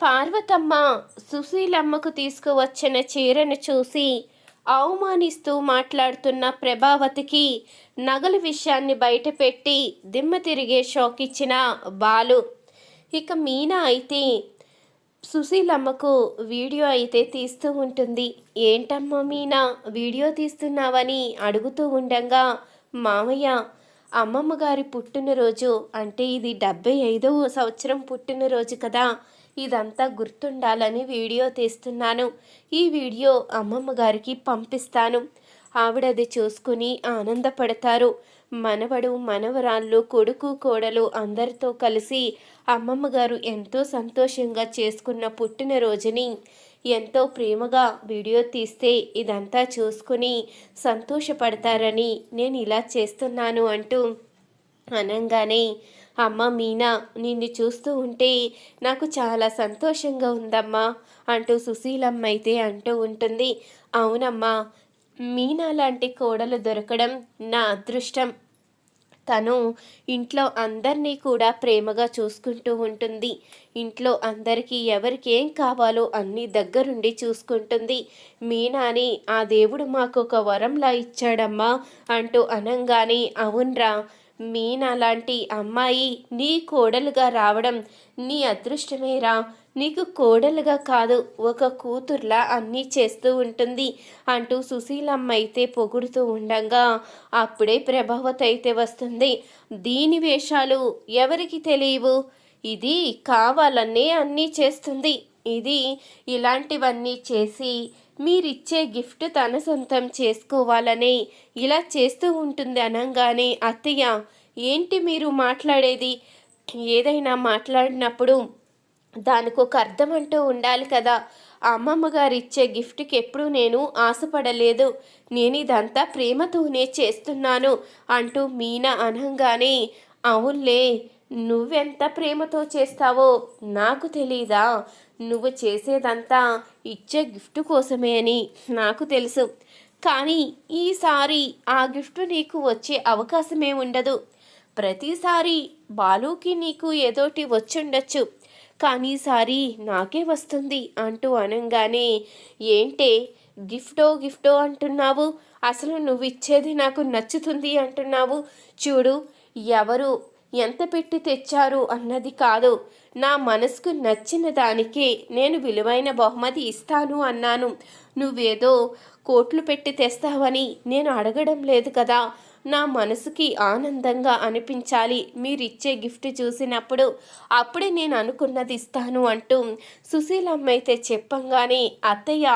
పార్వతమ్మ సుశీలమ్మకు తీసుకువచ్చిన చీరను చూసి అవమానిస్తూ మాట్లాడుతున్న ప్రభావతికి నగలు విషయాన్ని బయటపెట్టి దిమ్మ తిరిగే షాక్ ఇచ్చిన బాలు. ఇక మీనా అయితే సుశీలమ్మకు వీడియో అయితే తీస్తూ ఉంటుంది. ఏంటమ్మా మీనా వీడియో తీస్తున్నావని అడుగుతూ ఉండగా మామయ్య అమ్మమ్మ గారి పుట్టినరోజు అంటే ఇది డెబ్బై ఐదవ సంవత్సరం పుట్టినరోజు కదా. ఇదంతా గుర్తుండాలని వీడియో తీస్తున్నాను. ఈ వీడియో అమ్మమ్మ గారికి పంపిస్తాను. ఆవిడ అది చూసుకుని ఆనందపడతారు. మనవడు మనవరాళ్ళు కొడుకు కోడలు అందరితో కలిసి అమ్మమ్మ గారు ఎంతో సంతోషంగా చేసుకున్న పుట్టినరోజుని ఎంతో ప్రేమగా వీడియో తీస్తే ఇదంతా చూసుకుని సంతోషపడతారని నేను ఇలా చేస్తున్నాను అంటూ అనంగానే అమ్మ మీనా నిన్ను చూస్తూ ఉంటే నాకు చాలా సంతోషంగా ఉందమ్మా అంటూ సుశీలమ్మ అయితే అంటూ ఉంటుంది. అవునమ్మా మీనా లాంటి కోడలు దొరకడం నా అదృష్టం. తను ఇంట్లో అందరినీ కూడా ప్రేమగా చూసుకుంటూ ఉంటుంది. ఇంట్లో అందరికీ ఎవరికి ఏం కావాలో అన్నీ దగ్గరుండి చూసుకుంటుంది. మీనాని ఆ దేవుడు మాకు ఒక వరంలా ఇచ్చాడమ్మా అంటూ అనంగానే అవునరా మీనా లాంటి అమ్మాయి నీ కోడలుగా రావడం నీ అదృష్టమేరా. నీకు కోడలుగా కాదు ఒక కూతుర్లా అన్నీ చేస్తూ ఉంటుంది అంటూ సుశీలమ్మ అయితే పొగుడుతూ ఉండగా. అప్పుడే ప్రభావత అయితే వస్తుంది. దీని వేషాలు ఎవరికి తెలియవు? ఇది కావాలనే అన్నీ చేస్తుంది. ఇది ఇలాంటివన్నీ చేసి మీరిచ్చే గిఫ్ట్ తన సొంతం చేసుకోవాలని ఇలా చేస్తూ ఉంటుంది అనగానే అత్తయ్య ఏంటి మీరు మాట్లాడేది? ఏదైనా మాట్లాడినప్పుడు దానికి ఒక అర్థం అంటూ ఉండాలి కదా. అమ్మమ్మ గారు ఇచ్చే గిఫ్ట్కి ఎప్పుడూ నేను ఆశపడలేదు. నేను ఇదంతా ప్రేమతోనే చేస్తున్నాను అంటూ మీనా అనగానే అవునులే నువ్వెంత ప్రేమతో చేస్తావో నాకు తెలీదా. నువ్వు చేసేదంతా ఇచ్చే గిఫ్ట్ కోసమే అని నాకు తెలుసు. కానీ ఈసారి ఆ గిఫ్ట్ నీకు వచ్చే అవకాశమే ఉండదు. ప్రతిసారి బాలుకి నీకు ఏదోటి వచ్చుండొచ్చు. కానీ ఈసారి నాకే వస్తుంది అంటూ అనగానే ఏంటే గిఫ్టో గిఫ్టో అంటున్నావు? అసలు నువ్వు ఇచ్చేది నాకు నచ్చుతుంది అంటున్నావు? చూడు ఎవరు ఎంత పెట్టి తెచ్చారు అన్నది కాదు. నా మనసుకు నచ్చిన దానికే నేను విలువైన బహుమతి ఇస్తాను అన్నాను. నువ్వేదో కోట్లు పెట్టి తెస్తావని నేను అడగడం లేదు కదా. నా మనసుకి ఆనందంగా అనిపించాలి. మీరిచ్చే గిఫ్ట్ చూసినప్పుడు అప్పుడే నేను అనుకున్నది ఇస్తాను అంటూ సుశీలమ్మ అయితే చెప్పంగానే అత్తయ్య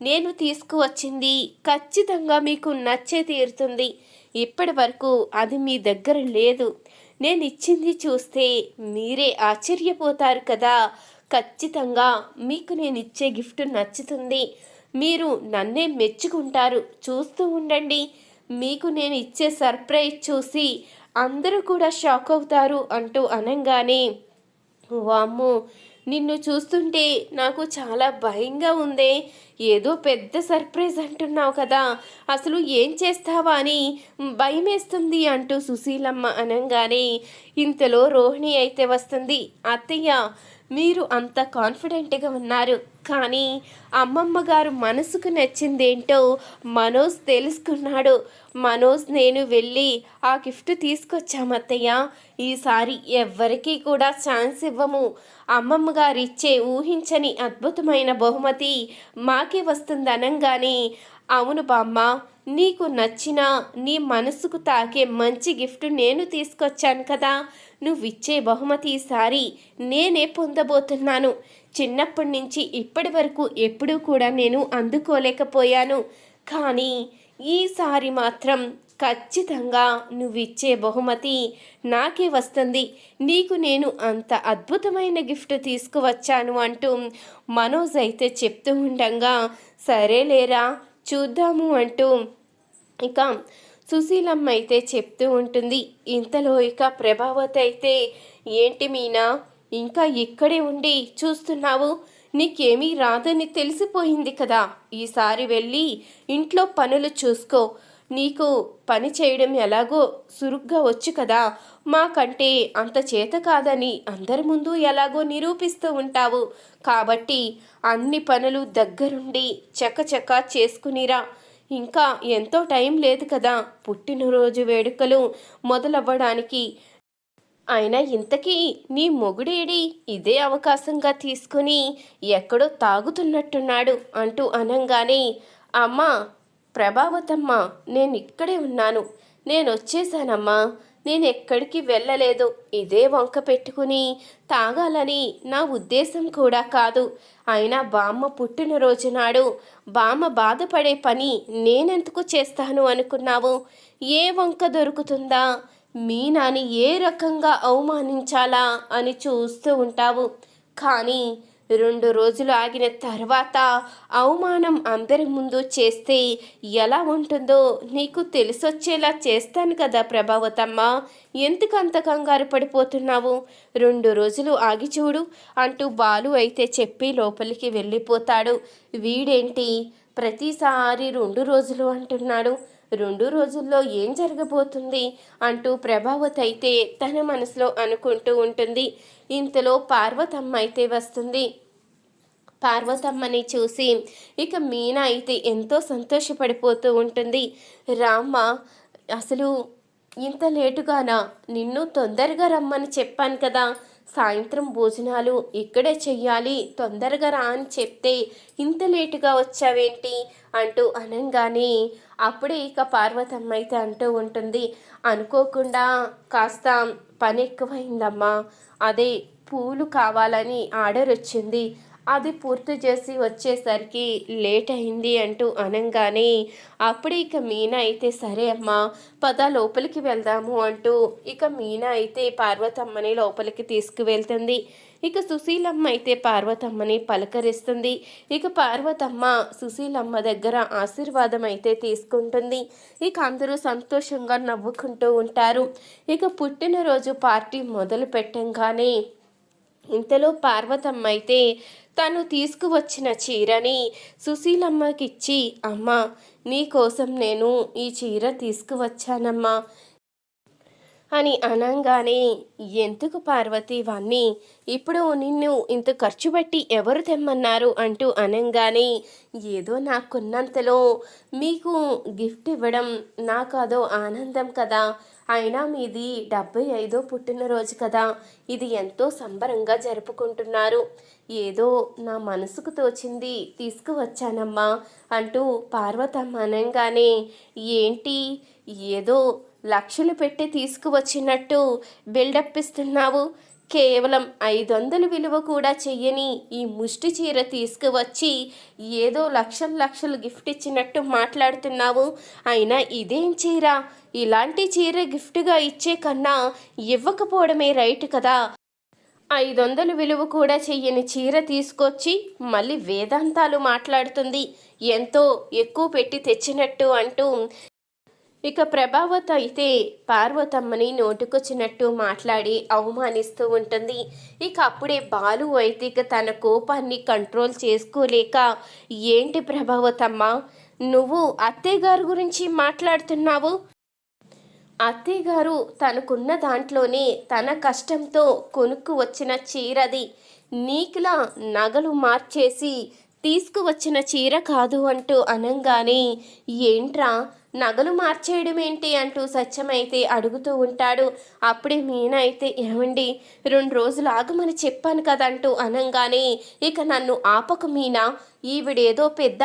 నేను తీసుకువచ్చింది ఖచ్చితంగా మీకు నచ్చే తీరుతుంది. ఇప్పటి వరకు అది మీ దగ్గర లేదు. నేను ఇచ్చింది చూస్తే మీరే ఆశ్చర్యపోతారు కదా. ఖచ్చితంగా మీకు నేను ఇచ్చే గిఫ్ట్ నచ్చుతుంది. మీరు నన్నే మెచ్చుకుంటారు. చూస్తూ ఉండండి. మీకు నేను ఇచ్చే సర్ప్రైజ్ చూసి అందరూ కూడా షాక్ అవుతారు అంటూ అనగానే వామ్మో నిన్ను చూస్తుంటే నాకు చాలా భయంగా ఉందే. ఏదో పెద్ద సర్ప్రైజ్ అంటున్నావు కదా. అసలు ఏం చేస్తావా అని భయమేస్తుంది అంటూ సుశీలమ్మ అనగానే ఇంతలో రోహిణి అయితే వస్తుంది. అత్తయ్య మీరు అంత కాన్ఫిడెంట్గా ఉన్నారు. కానీ అమ్మమ్మ గారు మనసుకు నచ్చిందేంటో మనోజ్ తెలుసుకున్నాడు. మనోజ్ నేను వెళ్ళి ఆ గిఫ్ట్ తీసుకొచ్చామత్తయ్య. ఈసారి ఎవ్వరికీ కూడా ఛాన్స్ ఇవ్వము. అమ్మమ్మ గారు ఇచ్చే ఊహించని అద్భుతమైన బహుమతి మాకే వస్తుంది అవును బామ్మ నీకు నచ్చిన నీ మనసుకు తాకే మంచి గిఫ్ట్ నేను తీసుకొచ్చాను కదా. నువ్వు ఇచ్చే బహుమతి ఈసారి నేనే పొందబోతున్నాను. చిన్నప్పటి నుంచి ఇప్పటి వరకు ఎప్పుడూ కూడా నేను అందుకోలేకపోయాను. కానీ ఈసారి మాత్రం ఖచ్చితంగా నువ్విచ్చే బహుమతి నాకే వస్తుంది. నీకు నేను అంత అద్భుతమైన గిఫ్ట్ తీసుకువచ్చాను అంటూ మనోజ్ అయితే చెప్తూ ఉండగా సరేలేరా చూద్దాము అంటూ ఇక సుశీలమ్మ అయితే చెప్తూ ఉంటుంది ఇంతలో ఇక ప్రభావతి అయితే ఏంటి మీనా? ఇంకా ఇక్కడే ఉండి చూస్తున్నావు? నీకేమీ రాదని తెలిసిపోయింది కదా. ఈసారి వెళ్ళి ఇంట్లో పనులు చూసుకో. నీకు పని చేయడం ఎలాగో సురుగ్గా వచ్చు కదా. మాకంటే అంత చేత కాదని అందరి ముందు ఎలాగో నిరూపిస్తూ ఉంటావు. కాబట్టి అన్ని పనులు దగ్గరుండి చకచక చేసుకునిరా. ఇంకా ఎంతో టైం లేదు కదా. పుట్టినరోజు వేడుకలు మొదలవ్వడానికి. అయినా ఇంతకీ నీ మొగుడేడి ఇదే అవకాశంగా తీసుకుని ఎక్కడో తాగుతున్నట్టున్నాడు అంటూ అనంగానే అమ్మా ప్రభావతమ్మ నేను ఇక్కడే ఉన్నాను. నేను వచ్చేసానమ్మా నేను ఎక్కడికి వెళ్ళలేదు. ఇదే వంక పెట్టుకుని తాగాలని నా ఉద్దేశం కూడా కాదు. అయినా బామ్మ పుట్టినరోజు నాడు బామ్మ బాధపడే పని నేనెందుకు చేస్తాను అనుకున్నావు? ఏ వంక దొరుకుతుందా? మీ నాని ఏ రకంగా అవమానించాలా అని చూస్తూ ఉంటావు. కానీ రెండు రోజులు ఆగిన తర్వాత అవమానం అందరి ముందు చేస్తే ఎలా ఉంటుందో నీకు తెలిసొచ్చేలా చేస్తాను కదా ప్రభావతమ్మ. ఎందుకు అంత కంగారు పడిపోతున్నావు? రెండు రోజులు ఆగి చూడు అంటూ బాలు అయితే చెప్పి లోపలికి వెళ్ళిపోతాడు. వీడేంటి? ప్రతిసారి రెండు రోజులు అంటున్నాడు. రెండు రోజుల్లో ఏం జరగబోతుంది అంటూ ప్రభావత్ అయితే తన మనసులో అనుకుంటూ ఉంటుంది. ఇంతలో పార్వతమ్మ అయితే వస్తుంది. పార్వతమ్మని చూసి ఇక మీనా అయితే ఎంతో సంతోషపడిపోతూ ఉంటుంది. రామ్మ అసలు ఇంత లేటుగానా? నిన్ను తొందరగా రమ్మని చెప్పాను కదా. సాయంత్రం భోజనాలు ఇక్కడే చెయ్యాలి. తొందరగా రా అని చెప్తే ఇంత లేటుగా వచ్చావేంటి? అంటూ అనంగానే అప్పుడే ఇక పార్వతమ్మ అయితే అంటూ ఉంటుంది అనుకోకుండా కాస్త పని ఎక్కువైందమ్మా అదే పూలు కావాలని ఆర్డర్ వచ్చింది అది పూర్తి చేసి వచ్చేసరికి లేట్ అయింది అంటూ అనగానే అప్పుడు ఇక మీనా అయితే సరే అమ్మా పద లోపలికి వెళ్దాము అంటూ ఇక మీనా అయితే పార్వతమ్మని లోపలికి తీసుకువెళ్తుంది. ఇక సుశీలమ్మ అయితే పార్వతమ్మని పలకరిస్తుంది. ఇక పార్వతమ్మ సుశీలమ్మ దగ్గర ఆశీర్వాదం అయితే తీసుకుంటుంది. ఇక అందరూ సంతోషంగా నవ్వుకుంటూ ఉంటారు. ఇక పుట్టినరోజు పార్టీ మొదలు పెట్టంగానే ఇంతలో పార్వతమ్మ అయితే తను తీసుకువచ్చిన చీరని సుశీలమ్మకిచ్చి అమ్మ నీకోసం నేను ఈ చీర తీసుకువచ్చానమ్మా అని అనంగానే ఎందుకు పార్వతి వాణ్ణి? ఇప్పుడు నిన్ను ఇంత ఖర్చు పెట్టి ఎవరు తెమ్మన్నారు? అంటూ అనంగానే ఏదో నాకున్నంతలో మీకు గిఫ్ట్ ఇవ్వడం నాకు అదో ఆనందం కదా. అయినా మీది డెబ్బై ఐదో పుట్టినరోజు కదా. ఇది ఎంతో సంబరంగా జరుపుకుంటున్నారు. ఏదో నా మనసుకు తోచింది తీసుకువచ్చానమ్మా అంటూ పార్వతమ్మ అనగానే ఏంటి? ఏదో లక్షలు పెట్టి తీసుకువచ్చినట్టు బిల్డప్ ఇస్తున్నావు. కేవలం ఐదు వందలు విలువ కూడా చెయ్యని ఈ ముష్టి చీర తీసుకువచ్చి ఏదో లక్షలు లక్షలు గిఫ్ట్ ఇచ్చినట్టు మాట్లాడుతున్నావు. అయినా ఇదేం చీర? ఇలాంటి చీర గిఫ్ట్గా ఇచ్చే కన్నా ఇవ్వకపోవడమే రైట్ కదా. ఐదు వందలు విలువ కూడా చెయ్యని చీర తీసుకొచ్చి మళ్ళీ వేదాంతాలు మాట్లాడుతుంది. ఎంతో ఎక్కువ పెట్టి తెచ్చినట్టు అంటూ ఇక ప్రభావత్ అయితే పార్వతమ్మని నోటుకొచ్చినట్టు మాట్లాడి అవమానిస్తూ ఉంటుంది. ఇక అప్పుడే బాలు అయితే ఇక తన కోపాన్ని కంట్రోల్ చేసుకోలేక ఏంటి ప్రభావతమ్మ నువ్వు అత్తయ్య గారి గురించి మాట్లాడుతున్నావు? అత్తయ్య గారు తనకున్న దాంట్లోనే తన కష్టంతో కొనుక్కు వచ్చిన చీరది నీకులా నగలు మార్చేసి తీసుకువచ్చిన చీర కాదు అంటూ అనంగానే ఏంట్రా నగలు మార్చేయడం ఏంటి అంటూ సత్యమైతే అడుగుతూ ఉంటాడు. అప్పుడే మీనా అయితే ఏమండి రెండు రోజులు ఆగమని చెప్పాను కదంటూ అనంగానే ఇక నన్ను ఆపక మీనా ఈవిడేదో పెద్ద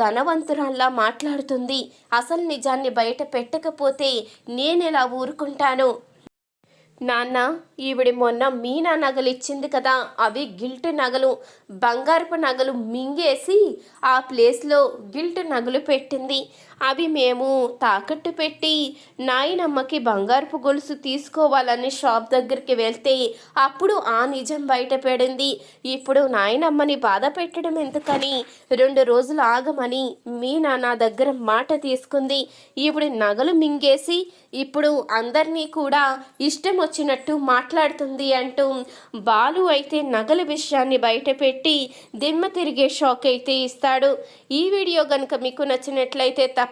ధనవంతురాల్లా మాట్లాడుతుంది. అసలు నిజాన్ని బయట పెట్టకపోతే నేనెలా ఊరుకుంటాను? నాన్న ఈవిడి మొన్న మీనా నగలు ఇచ్చింది కదా అవి గిల్ట్ నగలు. బంగారపు నగలు మింగేసి ఆ ప్లేస్లో గిల్ట్ నగలు పెట్టింది. అవి మేము తాకట్టు పెట్టి నాయనమ్మకి బంగారపు గొలుసు తీసుకోవాలని షాప్ దగ్గరికి వెళ్తే అప్పుడు ఆ నిజం బయటపడింది. ఇప్పుడు నాయనమ్మని బాధ పెట్టడం ఎందుకని? రెండు రోజులు ఆగమని మీనా నా దగ్గర మాట తీసుకుంది. ఇప్పుడు నగలు మింగేసి ఇప్పుడు అందరినీ కూడా ఇష్టం వచ్చినట్టు మాట్లాడుతుంది అంటూ బాలు అయితే నగల విషయాన్ని బయటపెట్టి దిమ్మ తిరిగే షాక్ అయితే ఇస్తాడు. ఈ వీడియో కనుక మీకు నచ్చినట్లయితే తప్ప